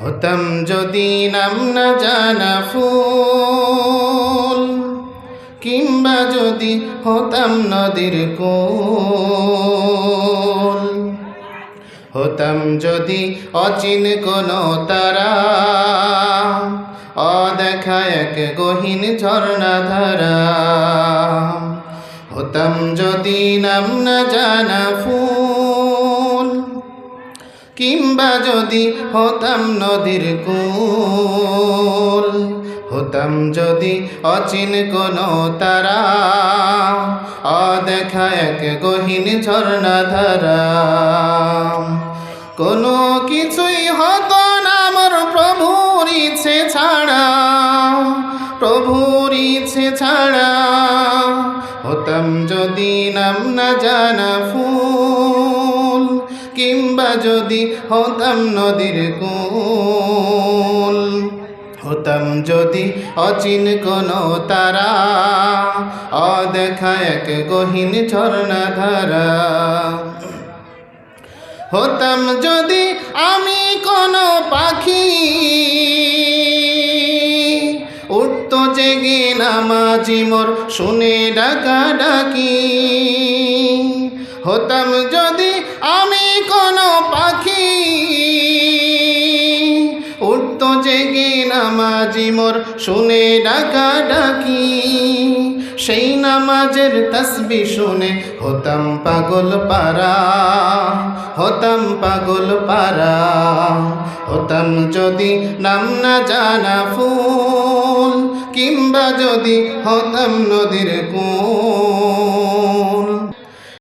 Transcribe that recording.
হতাম যদি নাম না জানা ফুল, কিংবা যদি হতাম নদীর কোল। হতাম যদি অচিন কোনো তারা, অদেখা এক গহীন ঝর্ণা ধারা। হতাম যদি নাম না জানা ফুল কিংবা যদি হতাম নদীর কুল, হতাম যদি অচিন কোনো তারা, অদেখা এক গহীন ঝর্ণা ধারা। কোনো কিছুই হতো না আমার প্রভুর ইচ্ছে ছাড়া, প্রভুর ইচ্ছে ছাড়া। হতাম যদি নাম না জানা ফুল কিংবা যদি হতাম নদীর কুল, হতাম যদি অচিন কোনো তারা, অদেখা এক গহীন ঝর্ণা ধারা। হতাম যদি আমি কোনো পাখি, উঠত জেগে নামাজি মোর শুনে ডাকা ডাকি। হতাম যদি জেগে নামাজি মোর, শুনে ডাকা ডাকি সেই নামাজের তসবি শুনে, হতাম পাগল পারা, হতাম পাগল পারা। হতাম যদি নাম না জানা ফুল, কিংবা যদি হতাম নদীর কুল